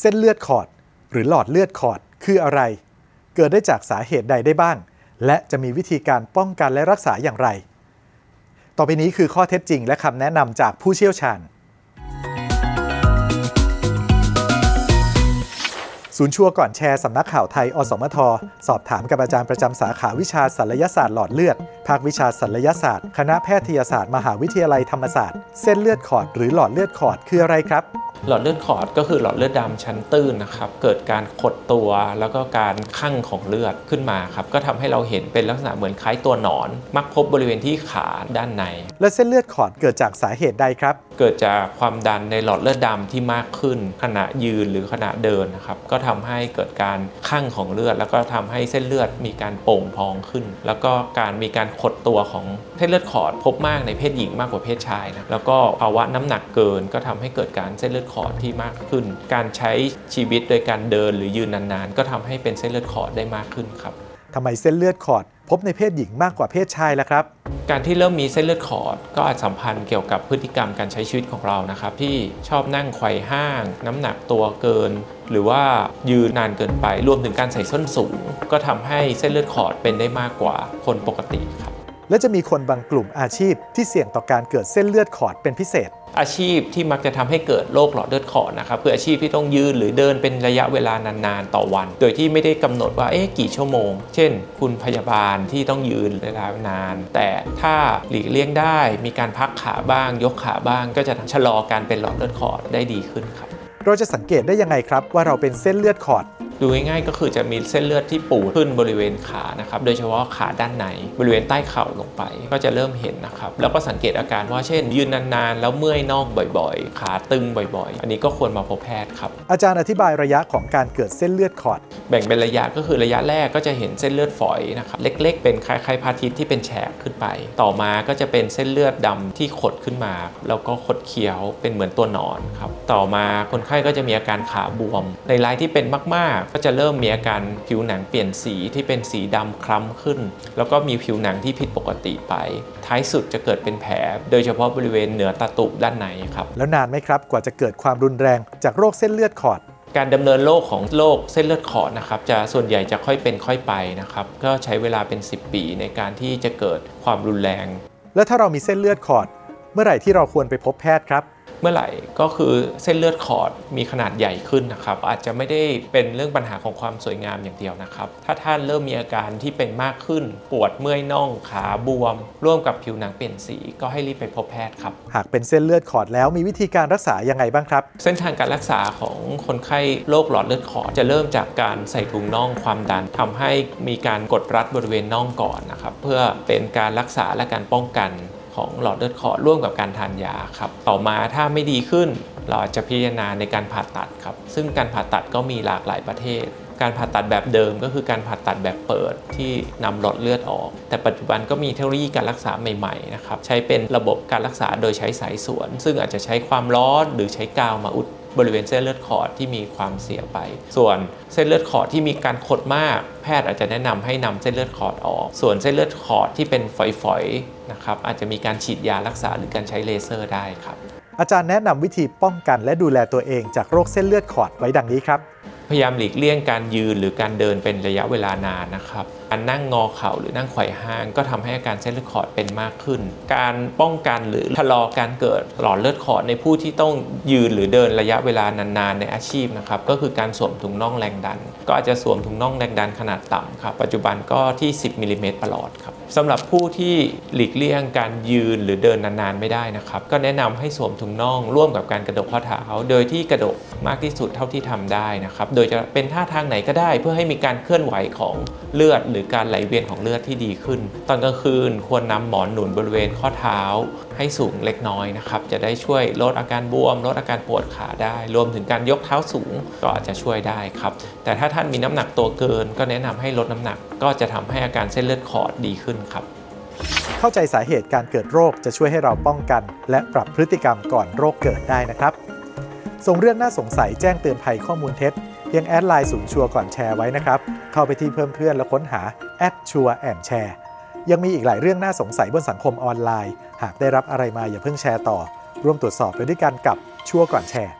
เส้นเลือดขอด หรือหลอดเลือดขอดคืออะไร เกิดได้จากสาเหตุใดได้บ้าง และจะมีวิธีการป้องกันและรักษาอย่างไร ต่อไปนี้คือข้อเท็จจริงและคำแนะนำจากผู้เชี่ยวชาญ ศูนย์ชัวร์ก่อนแชร์สำนักข่าวไทย อสมท สอบถามกับอาจารย์ประจำสาขาวิชาศัลยศาสตร์หลอดเลือด ภาควิชาศัลยศาสตร์ คณะแพทยศาสตร์ มหาวิทยาลัยธรรมศาสตร์ เส้นเลือดขอดหรือหลอดเลือดขอดคืออะไรครับ หลอดเลือดขอดก็คือหลอดเลือดดำชั้นตื้นนะครับ เกิดการขดตัวแล้วก็การคั่งของเลือดขึ้นมาครับ ก็ทำให้เราเห็นเป็นลักษณะเหมือนคล้ายตัวหนอน มักพบบริเวณที่ขาด้านใน และเส้นเลือดขอดเกิดจากสาเหตุใดครับ เกิดจากความดันในหลอดเลือดดำที่มากขึ้นขณะยืนหรือขณะเดินนะครับ ก็ททำให้เกิดการคั่งของเลือด แล้วก็ทำให้เส้นเลือดมีการโป่งพองขึ้น แล้วก็การมีการขดตัวของเส้นเลือดขอดพบมากในเพศหญิงมากกว่าเพศชายนะแล้วก็ภาวะน้ำหนักเกินก็ทำให้เกิดการเส้นเลือดขอดที่มากขึ้น การใช้ชีวิตโดยการเดินหรือยืนนานๆ ก็ทำให้เป็นเส้นเลือดขอดได้มากขึ้นครับทำไมเส้นเลือดขอด พบในเพศหญิงมากกว่าเพศชายล่ะครับ การที่เริ่มมีเส้นเลือดขอดก็อาจสัมพันธ์เกี่ยวกับพฤติกรรมการใช้ชีวิตของเรานะครับ ที่ชอบนั่งไขว่ห้าง น้ำหนักตัวเกิน หรือว่ายืนนานเกินไปรวมถึงการใส่ส้นสูง ก็ทำให้เส้นเลือดขอดเป็นได้มากกว่าคนปกติครับและจะมีคนบางกลุ่มอาชีพที่เสี่ยงต่อการเกิดเส้นเลือดขอดเป็นพิเศษ อาชีพที่มักจะทำให้เกิดโรคหลอดเลือดขอดนะครับคืออาชีพที่ต้องยืนหรือเดินเป็นระยะเวลานานๆต่อวัน โดยที่ไม่ได้กำหนดว่าเอ๊ะกี่ชั่วโมง เช่น คุณพยาบาลที่ต้องยืนเวลานาน แต่ถ้าหลีกเลี่ยงได้มีการพักขาบ้าง ยกขาบ้าง ก็จะชะลอการเป็นหลอดเลือดขอดได้ดีขึ้นครับ เราจะสังเกตได้ยังไงครับว่าเราเป็นเส้นเลือดขอด ดูง่ายๆก็คือจะมีเส้นเลือดที่ปูดขึ้นบริเวณขานะครับโดยเฉพาะขาด้านในบริเวณใต้เข่าลงไป ก็จะเริ่มเห็นนะครับแล้วก็สังเกตอาการว่าเช่น ยืนนานๆ แล้วเมื่อยน่องบ่อยๆ ขาตึงบ่อยๆ อันนี้ก็ควรมาพบแพทย์ครับอาจารย์อธิบายระยะของการเกิดเส้นเลือดขอด แบ่งเป็นระยะก็คือระยะแรกก็จะเห็นเส้นเลือดฝอยนะครับเล็กๆ เป็นคล้ายๆพระอาทิตย์ที่เป็นแฉกขึ้นไป ต่อมาก็จะเป็นเส้นเลือดดำที่ขดขึ้นมา แล้วก็ขดเคี้ยวเป็นเหมือนตัวหนอนครับต่อมาคนไข้ก็จะมีอาการขาบวม ในรายที่เป็นมากๆก็จะเริ่มมีอาการผิวหนังเปลี่ยนสีที่เป็นสีดำคล้ำขึ้น แล้วก็มีผิวหนังที่ผิดปกติไป ท้ายสุดจะเกิดเป็นแผล โดยเฉพาะบริเวณเหนือตาตุบด้านในครับ แล้วนานไหมครับกว่าจะเกิดความรุนแรงจากโรคเส้นเลือดขอดการดำเนินโรคของโรคเส้นเลือดขอดนะครับจะส่วนใหญ่จะค่อยเป็นค่อยไปนะครับก็ใช้เวลาเป็น 10 ปีในการที่จะเกิดความรุนแรง แล้วถ้าเรามีเส้นเลือดขอด เมื่อไหร่ที่เราควรไปพบแพทย์ครับ เมื่อไหร่ก็คือเส้นเลือดขอดมีขนาดใหญ่ขึ้นนะครับ อาจจะไม่ได้เป็นเรื่องปัญหาของความสวยงามอย่างเดียวนะครับ ถ้าท่านเริ่มมีอาการที่เป็นมากขึ้น ปวดเมื่อยน่องขาบวม ร่วมกับผิวหนังเปลี่ยนสี ก็ให้รีบไปพบแพทย์ครับ หากเป็นเส้นเลือดขอดแล้วมีวิธีการรักษายังไงบ้างครับ เส้นทางการรักษาของคนไข้โรคหลอดเลือดขอดจะเริ่มจากการใส่ถุงน่องความดันทำให้มีการกดรัดบริเวณน่องก่อนนะครับเพื่อเป็นการรักษาและการป้องกัน ของหลอดเลือดขอร่วมกับการทานยาครับต่อมาถ้าไม่ดีขึ้น เราอาจจะพิจารณาในการผ่าตัดครับ ซึ่งการผ่าตัดก็มีหลากหลายประเทศ การผ่าตัดแบบเดิมก็คือการผ่าตัดแบบเปิดที่นำหลอดเลือดออก แต่ปัจจุบันก็มีเทคโนโลยีการรักษาใหม่ๆนะครับใช้เป็นระบบการรักษาโดยใช้สายสวน ซึ่งอาจจะใช้ความร้อนหรือใช้กาวมาอุด บริเวณเส้นเลือดขอดที่มีความเสียไป ส่วนเส้นเลือดขอดที่มีการขดมาก แพทย์อาจจะแนะนำให้นำเส้นเลือดขอดออก ส่วนเส้นเลือดขอดที่เป็นฝอยๆนะครับอาจจะมีการฉีดยารักษาหรือการใช้เลเซอร์ได้ครับอาจารย์แนะนำวิธีป้องกันและดูแลตัวเองจากโรคเส้นเลือดขอดไว้ดังนี้ครับ พยายามหลีกเลี่ยงการยืนหรือการเดินเป็นระยะเวลานานนะครับการนั่งงอเข่าหรือนั่งไขว่ห้าง ก็ทำให้อาการเส้นเลือดขอดเป็นมากขึ้น การป้องกันหรือชะลอการเกิดหลอดเลือดขอดในผู้ที่ต้องยืนหรือเดินระยะเวลานานๆในอาชีพนะครับก็คือการสวมถุงน่องแรงดัน ก็อาจจะสวมถุงน่องแรงดันขนาดต่ำครับปัจจุบันก็ที่ 10มิลลิเมตรประหลอดครับสำหรับผู้ที่หลีกเลี่ยงการยืนหรือเดินนานๆไม่ได้นะครับก็แนะนำให้สวมถุงน่องร่วมกับการกระดกข้อเท้า โดยที่กระดกมากที่สุดเท่าที่ทำได้นะครับโดยจะเป็นท่าทางไหนก็ได้ เพื่อให้มีการเคลื่อนไหวของเลือดหรือการไหลเวียนของเลือดที่ดีขึ้น ตอนกลางคืนควรนำหมอนหนุนบริเวณข้อเท้าให้สูงเล็กน้อยนะครับ จะได้ช่วยลดอาการบวม ลดอาการปวดขาได้ รวมถึงการยกเท้าสูงก็อาจจะช่วยได้ครับ แต่ถ้าท่านมีน้ำหนักตัวเกิน ก็แนะนำให้ลดน้ำหนัก ก็จะทำให้อาการเส้นเลือดขอดดีขึ้นครับเข้าใจสาเหตุการเกิดโรคจะช่วยให้เราป้องกัน และปรับพฤติกรรมก่อนโรคเกิดได้นะครับ ส่งเรื่องน่าสงสัยแจ้งเตือนภัยข้อมูลเท็จ เพียงแอดไลน์ศูนย์ชัวร์ก่อนแชร์ไว้นะครับ เข้าไปที่เพิ่มเพื่อนแล้วค้นหาแอดชัวร์แอนแชร์ยังมีอีกหลายเรื่องน่าสงสัยบนสังคมออนไลน์ หากได้รับอะไรมาอย่าเพิ่งแชร์ต่อ ร่วมตรวจสอบไปด้วยกันกับชัวร์ก่อนแชร์